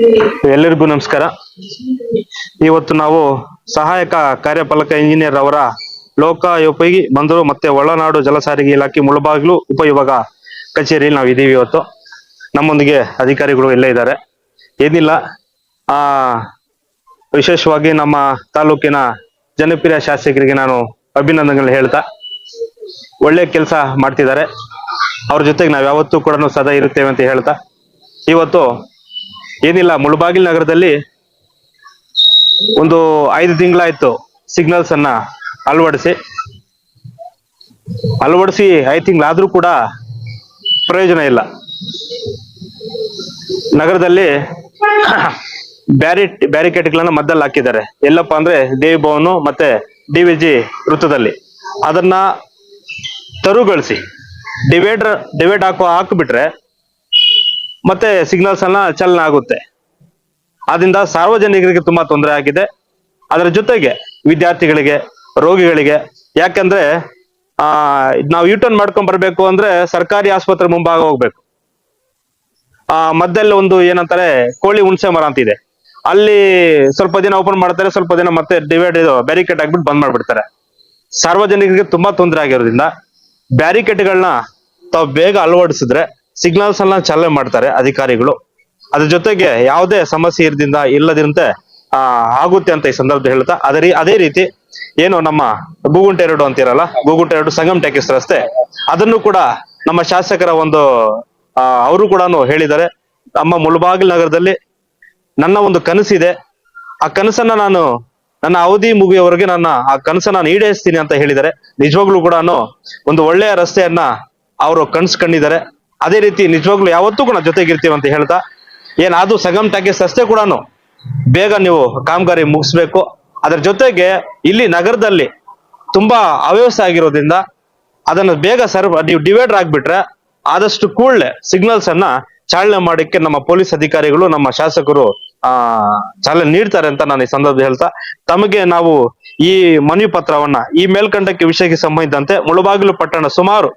ಎಲ್ಲರಿಗೂ ನಮಸ್ಕಾರ. ಇವತ್ತು ನಾವು ಸಹಾಯಕ ಕಾರ್ಯಪಾಲಕ ಇಂಜಿನಿಯರ್ ಅವರ ಲೋಕಾಯೋಪಯೋಗಿ ಬಂದರು. ಮತ್ತೆ ಒಳನಾಡು ಜಲಸಾರಿಗೆ ಇಲಾಖೆ ಮುಳಬಾಗಿಲು ಉಪಯೋಗ ಕಚೇರಿಯಲ್ಲಿ ನಾವು ಇದೀವಿ ಇವತ್ತು. ನಮ್ಮೊಂದಿಗೆ ಅಧಿಕಾರಿಗಳು ಎಲ್ಲೇ ಇದ್ದಾರೆ. ಏನಿಲ್ಲ, ಆ, ವಿಶೇಷವಾಗಿ ನಮ್ಮ ತಾಲೂಕಿನ ಜನಪ್ರಿಯ ಶಾಸಕರಿಗೆ ನಾನು ಅಭಿನಂದನೆಗಳು ಹೇಳ್ತಾ, ಒಳ್ಳೆ ಕೆಲಸ ಮಾಡ್ತಿದ್ದಾರೆ. ಅವ್ರ ಜೊತೆಗೆ ನಾವು ಯಾವತ್ತೂ ಕೂಡ ಸದಾ ಇರುತ್ತೇವೆ ಅಂತ ಹೇಳ್ತಾ, ಇವತ್ತು ಏನಿಲ್ಲ, ಮುಳಬಾಗಿಲು ನಗರದಲ್ಲಿ ಒಂದು ಐದು ತಿಂಗಳಾಯ್ತು ಸಿಗ್ನಲ್ಸ್ ಅನ್ನ ಅಳವಡಿಸಿ. ಅಳವಡಿಸಿ ಐದು ತಿಂಗಳಾದ್ರೂ ಕೂಡ ಪ್ರಯೋಜನ ಇಲ್ಲ. ನಗರದಲ್ಲಿ ಬ್ಯಾರಿ, ಬ್ಯಾರಿಕೇಡ್ಗಳನ್ನ ಮದ್ದಲ್ಲಿ ಹಾಕಿದ್ದಾರೆ. ಎಲ್ಲಪ್ಪ ಅಂದ್ರೆ ದೇವಿ ಭವನ ಮತ್ತೆ ಡಿ ವಿ ಜಿ ವೃತ್ತದಲ್ಲಿ. ಅದನ್ನ ತರುಗೊಳಿಸಿ. ಡಿವೈಡರ್, ಡಿವೈಡ್ ಹಾಕೋ, ಹಾಕ್ಬಿಟ್ರೆ ಮತ್ತೆ ಸಿಗ್ನಲ್ಸ್ ಅನ್ನ ಚಲನ ಆಗುತ್ತೆ. ಆದ್ರಿಂದ ಸಾರ್ವಜನಿಕರಿಗೆ ತುಂಬಾ ತೊಂದರೆ ಆಗಿದೆ. ಅದರ ಜೊತೆಗೆ ವಿದ್ಯಾರ್ಥಿಗಳಿಗೆ, ರೋಗಿಗಳಿಗೆ, ಯಾಕಂದ್ರೆ, ಆ, ನಾವು ಯೂಟರ್ನ್ ಮಾಡ್ಕೊಂಡ್ ಬರ್ಬೇಕು ಅಂದ್ರೆ ಸರ್ಕಾರಿ ಆಸ್ಪತ್ರೆ ಮುಂಭಾಗ ಹೋಗ್ಬೇಕು. ಆ ಮಧ್ಯದಲ್ಲಿ ಒಂದು ಏನಂತಾರೆ, ಕೋಳಿ ಹುಣಸೆ ಮರ ಅಂತ ಇದೆ. ಅಲ್ಲಿ ಸ್ವಲ್ಪ ದಿನ ಓಪನ್ ಮಾಡ್ತಾರೆ, ಸ್ವಲ್ಪ ದಿನ ಮತ್ತೆ ಡಿವೈಡ್ ಇದು ಬ್ಯಾರಿಕೇಡ್ ಹಾಕ್ಬಿಟ್ಟು ಬಂದ್ ಮಾಡ್ಬಿಡ್ತಾರೆ. ಸಾರ್ವಜನಿಕರಿಗೆ ತುಂಬಾ ತೊಂದರೆ ಆಗಿರೋದ್ರಿಂದ ಬ್ಯಾರಿಕೇಡ್ಗಳನ್ನ ತಾವು ಬೇಗ ಅಳವಡಿಸಿದ್ರೆ ಸಿಗ್ನಲ್ಸ್ ಎಲ್ಲ ಚಾಲನೆ ಮಾಡ್ತಾರೆ ಅಧಿಕಾರಿಗಳು. ಅದ್ರ ಜೊತೆಗೆ ಯಾವುದೇ ಸಮಸ್ಯೆ ಇರದಿಂದ ಇಲ್ಲದಿರಂತೆ, ಆ, ಆಗುತ್ತೆ ಅಂತ ಈ ಸಂದರ್ಭ ಹೇಳ್ತಾ, ಅದೇ ಅದೇ ರೀತಿ ಏನು ನಮ್ಮ ಗೂಗುಂಟೆ ಎರಡು ಅಂತಿರಲ್ಲ, ಗೂಗುಂಟೆ ಎರಡು ಸಂಗಮ್ ಟ್ಯಾಕಿಸ್ ರಸ್ತೆ, ಅದನ್ನು ಕೂಡ ನಮ್ಮ ಶಾಸಕರ ಒಂದು ಅವರು ಕೂಡ ಹೇಳಿದ್ದಾರೆ. ನಮ್ಮ ಮುಳಬಾಗಿಲ್ ನಗರದಲ್ಲಿ ನನ್ನ ಒಂದು ಕನಸಿದೆ. ಆ ಕನಸನ್ನ ನಾನು ನನ್ನ ಅವಧಿ ಮುಗಿಯವರೆಗೆ ನನ್ನ ಆ ಕನಸನ್ನ ನಾನು ಈಡೇರಿಸ್ತೀನಿ ಅಂತ ಹೇಳಿದ್ದಾರೆ. ನಿಜವಾಗ್ಲೂ ಕೂಡ ಒಂದು ಒಳ್ಳೆಯ ರಸ್ತೆಯನ್ನ ಅವರು ಕನ್ಸ್ ಕಂಡಿದ್ದಾರೆ. ಅದೇ ರೀತಿ ನಿಜವಾಗ್ಲೂ ಯಾವತ್ತೂ ಕೂಡ ಜೊತೆಗಿರ್ತೀವಿ ಅಂತ ಹೇಳ್ತಾ ಏನಾದ್ರೂ ಸಗಮ್ ಟ್ಯಾಕೇಸ್ ರಸ್ತೆ ಕೂಡ ಬೇಗ ನೀವು ಕಾಮಗಾರಿ ಮುಗಿಸ್ಬೇಕು. ಅದರ ಜೊತೆಗೆ ಇಲ್ಲಿ ನಗರದಲ್ಲಿ ತುಂಬಾ ಅವ್ಯವಸ್ಥೆ ಆಗಿರೋದ್ರಿಂದ ಅದನ್ನು ಬೇಗ ಸರ್ವ್, ನೀವು ಡಿವೈಡರ್ ಆಗ್ಬಿಟ್ರೆ ಆದಷ್ಟು ಕೂಡಲೇ ಸಿಗ್ನಲ್ಸ್ ಅನ್ನ ಚಾಲನೆ ಮಾಡಕ್ಕೆ ನಮ್ಮ ಪೊಲೀಸ್ ಅಧಿಕಾರಿಗಳು, ನಮ್ಮ ಶಾಸಕರು, ಆ, ಚಾಲನೆ ನೀಡ್ತಾರೆ ಅಂತ ನಾನು ಈ ಸಂದರ್ಭದಲ್ಲಿ ಹೇಳ್ತಾ, ತಮಗೆ ನಾವು ಈ ಮನವಿ ಪತ್ರವನ್ನ ಈ ಮೇಲ್ಕಂಡಕ್ಕೆ ವಿಷಯಕ್ಕೆ ಸಂಬಂಧಿಸಿದಂತೆ ಮುಳಬಾಗಿಲು ಪಟ್ಟಣ ಸುಮಾರು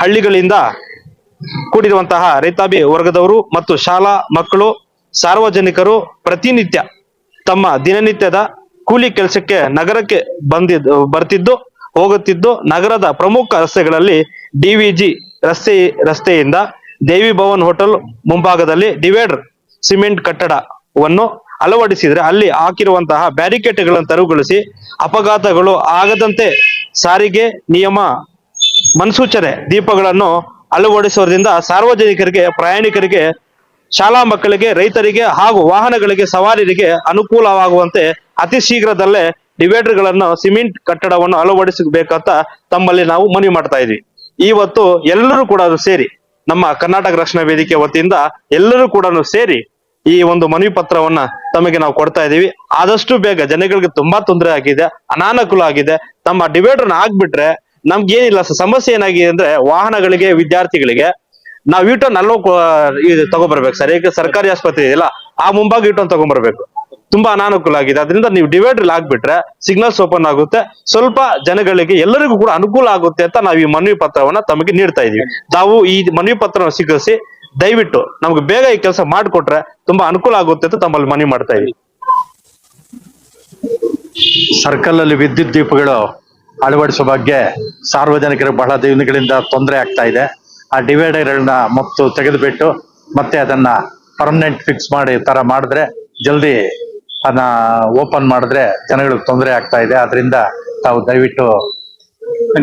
ಹಳ್ಳಿಗಳಿಂದ ಕೂಡಿರುವಂತಹ ರೈತಾಭಿ ವರ್ಗದವರು ಮತ್ತು ಶಾಲಾ ಮಕ್ಕಳು, ಸಾರ್ವಜನಿಕರು ಪ್ರತಿನಿತ್ಯ ತಮ್ಮ ದಿನನಿತ್ಯದ ಕೂಲಿ ಕೆಲಸಕ್ಕೆ ನಗರಕ್ಕೆ ಬಂದಿದ್ದು ಬರ್ತಿದ್ದು, ಹೋಗುತ್ತಿದ್ದು, ನಗರದ ಪ್ರಮುಖ ರಸ್ತೆಗಳಲ್ಲಿ ಡಿವಿಜಿ ರಸ್ತೆ, ರಸ್ತೆಯಿಂದ ದೇವಿ ಭವನ್ ಹೋಟೆಲ್ ಮುಂಭಾಗದಲ್ಲಿ ಡಿವೈಡರ್ ಸಿಮೆಂಟ್ ಕಟ್ಟಡವನ್ನು ಅಳವಡಿಸಿದ್ರೆ ಅಲ್ಲಿ ಹಾಕಿರುವಂತಹ ಬ್ಯಾರಿಕೇಡ್ಗಳನ್ನು ತೆರವುಗೊಳಿಸಿ ಅಪಘಾತಗಳು ಆಗದಂತೆ ಸಾರಿಗೆ ನಿಯಮ ಮನ್ಸೂಚನೆ ದೀಪಗಳನ್ನು ಅಳವಡಿಸುವುದರಿಂದ ಸಾರ್ವಜನಿಕರಿಗೆ, ಪ್ರಯಾಣಿಕರಿಗೆ, ಶಾಲಾ ಮಕ್ಕಳಿಗೆ, ರೈತರಿಗೆ ಹಾಗೂ ವಾಹನಗಳಿಗೆ ಸವಾರರಿಗೆ ಅನುಕೂಲವಾಗುವಂತೆ ಅತಿ ಶೀಘ್ರದಲ್ಲೇ ಡಿವೈಡರ್ಗಳನ್ನು, ಸಿಮೆಂಟ್ ಕಟ್ಟಡವನ್ನು ಅಳವಡಿಸಬೇಕಂತ ತಮ್ಮಲ್ಲಿ ನಾವು ಮನವಿ ಮಾಡ್ತಾ ಇದ್ವಿ. ಇವತ್ತು ಎಲ್ಲರೂ ಕೂಡ ಸೇರಿ, ನಮ್ಮ ಕರ್ನಾಟಕ ರಕ್ಷಣಾ ವೇದಿಕೆ ವತಿಯಿಂದ ಎಲ್ಲರೂ ಕೂಡ ಸೇರಿ ಈ ಒಂದು ಮನವಿ ಪತ್ರವನ್ನ ತಮಗೆ ನಾವು ಕೊಡ್ತಾ ಇದೀವಿ ಆದಷ್ಟು ಬೇಗ ಜನಗಳಿಗೆ ತುಂಬಾ ತೊಂದರೆ ಆಗಿದೆ, ಅನಾನುಕೂಲ ಆಗಿದೆ. ತಮ್ಮ ಡಿವೈಡರ್ನ ಆಗ್ಬಿಟ್ರೆ ನಮ್ಗೆ ಏನಿಲ್ಲ ಸ- ಸಮಸ್ಯೆ ಏನಾಗಿದೆ ಅಂದ್ರೆ ವಾಹನಗಳಿಗೆ, ವಿದ್ಯಾರ್ಥಿಗಳಿಗೆ ನಾವು ಯೂಟರ್ನ್ ಅಲ್ಲೋ ತಗೊಂಡ್ಬರ್ಬೇಕು ಸರ್. ಈಗ ಸರ್ಕಾರಿ ಆಸ್ಪತ್ರೆ ಇದೆಯಲ್ಲ ಆ ಮುಂಭಾಗ ಯೂಟರ್ನ್ ತಗೊಂಡ್ಬರ್ಬೇಕು ತುಂಬಾ ಅನಾನುಕೂಲ ಆಗಿದೆ. ಅದರಿಂದ ನೀವು ಡಿವೈಡರ್ ಆಗ್ಬಿಟ್ರೆ ಸಿಗ್ನಲ್ಸ್ ಓಪನ್ ಆಗುತ್ತೆ. ಸ್ವಲ್ಪ ಜನಗಳಿಗೆ ಎಲ್ಲರಿಗೂ ಕೂಡ ಅನುಕೂಲ ಆಗುತ್ತೆ ಅಂತ ನಾವು ಈ ಮನವಿ ಪತ್ರವನ್ನ ತಮಗೆ ನೀಡ್ತಾ ಇದೀವಿ. ನಾವು ಈ ಮನವಿ ಪತ್ರವನ್ನು ಸ್ವೀಕರಿಸಿ ದಯವಿಟ್ಟು ನಮ್ಗೆ ಬೇಗ ಈ ಕೆಲಸ ಮಾಡಿಕೊಟ್ರೆ ತುಂಬಾ ಅನುಕೂಲ ಆಗುತ್ತೆ ಅಂತ ತಮ್ಮಲ್ಲಿ ಮನವಿ ಮಾಡ್ತಾ ಇದೀವಿ. ಸರ್ಕಲ್ ಅಲ್ಲಿ ವಿದ್ಯುತ್ ದೀಪಗಳು. ಅಳವಡಿಸುವ ಬಗ್ಗೆ ಸಾರ್ವಜನಿಕರು ಬಹಳ ದಿನಗಳಿಂದ ತೊಂದರೆ ಆಗ್ತಾ ಇದೆ. ಆ ಡಿವೈಡರ್ಗಳನ್ನ ಮತ್ತು ತೆಗೆದುಬಿಟ್ಟು ಮತ್ತೆ ಅದನ್ನ ಪರ್ಮನೆಂಟ್ ಫಿಕ್ಸ್ ಮಾಡಿ ತರ ಮಾಡಿದ್ರೆ ಜಲ್ದಿ ಅದನ್ನ ಓಪನ್ ಮಾಡಿದ್ರೆ ಜನಗಳಿಗೆ ತೊಂದರೆ ಆಗ್ತಾ ಇದೆ. ಅದರಿಂದ ತಾವು ದಯವಿಟ್ಟು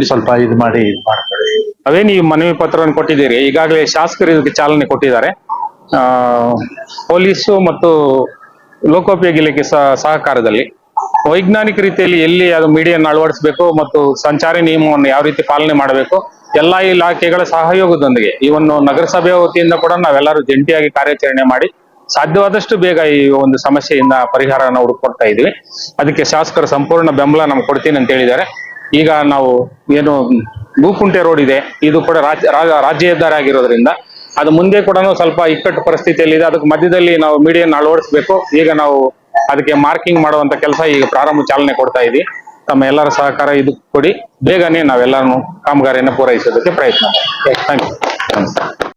ಸ್ವಲ್ಪ ಇದು ಮಾಡಿ ಇದು ಮಾಡ್ಕೊಳ್ಳಿ. ಅದೇ ನೀವು ಮನವಿ ಪತ್ರವನ್ನು ಕೊಟ್ಟಿದ್ದೀರಿ. ಈಗಾಗಲೇ ಶಾಸಕರು ಇದಕ್ಕೆ ಚಾಲನೆ ಕೊಟ್ಟಿದ್ದಾರೆ. ಪೊಲೀಸು ಮತ್ತು ಲೋಕೋಪಯೋಗಿ ಇಲಾಖೆ ಸಹಕಾರದಲ್ಲಿ. ವೈಜ್ಞಾನಿಕ ರೀತಿಯಲ್ಲಿ ಎಲ್ಲಿ ಅದು ಮೀಡಿಯನ್ನು ಅಳವಡಿಸಬೇಕು ಮತ್ತು ಸಂಚಾರಿ ನಿಯಮವನ್ನು ಯಾವ ರೀತಿ ಪಾಲನೆ ಮಾಡಬೇಕು, ಎಲ್ಲಾ ಇಲಾಖೆಗಳ ಸಹಯೋಗದೊಂದಿಗೆ ಈ ಒಂದು ನಗರಸಭೆಯ ವತಿಯಿಂದ ಕೂಡ ನಾವೆಲ್ಲರೂ ಜಂಟಿಯಾಗಿ ಕಾರ್ಯಾಚರಣೆ ಮಾಡಿ ಸಾಧ್ಯವಾದಷ್ಟು ಬೇಗ ಈ ಒಂದು ಸಮಸ್ಯೆಯಿಂದ ಪರಿಹಾರನ ಹುಡುಕೊಡ್ತಾ ಇದೀವಿ ಅದಕ್ಕೆ ಶಾಸಕರ ಸಂಪೂರ್ಣ ಬೆಂಬಲ ನಮ್ಗೆ ಕೊಡ್ತೀನಿ ಅಂತ ಹೇಳಿದ್ದಾರೆ. ಈಗ ನಾವು ಏನು ಭೂಕುಂಟೆ ರೋಡ್ ಇದೆ, ಇದು ಕೂಡ ರಾಜ್ಯ ರಾಜ್ಯ ಹೆದ್ದಾರಿ ಆಗಿರೋದ್ರಿಂದ ಅದು ಮುಂದೆ ಕೂಡ ಸ್ವಲ್ಪ ಇಕ್ಕಟ್ಟು ಪರಿಸ್ಥಿತಿಯಲ್ಲಿ ಇದೆ ಅದಕ್ಕೆ ಮಧ್ಯದಲ್ಲಿ ನಾವು ಮೀಡಿಯನ್ನು ಅಳವಡಿಸಬೇಕು. ಈಗ ನಾವು ಅದಕ್ಕೆ ಮಾರ್ಕಿಂಗ್ ಮಾಡುವಂತ ಕೆಲಸ ಈಗ ಪ್ರಾರಂಭ ಚಾಲನೆ ಕೊಡ್ತಾ ಇದೀವಿ ತಮ್ಮ ಎಲ್ಲರ ಸಹಕಾರ ಇದು ಕೊಡಿ. ಬೇಗನೆ ನಾವೆಲ್ಲರೂ ಕಾಮಗಾರಿಯನ್ನು ಪೂರೈಸೋದಕ್ಕೆ ಪ್ರಯತ್ನ ಥ್ಯಾಂಕ್ ಯು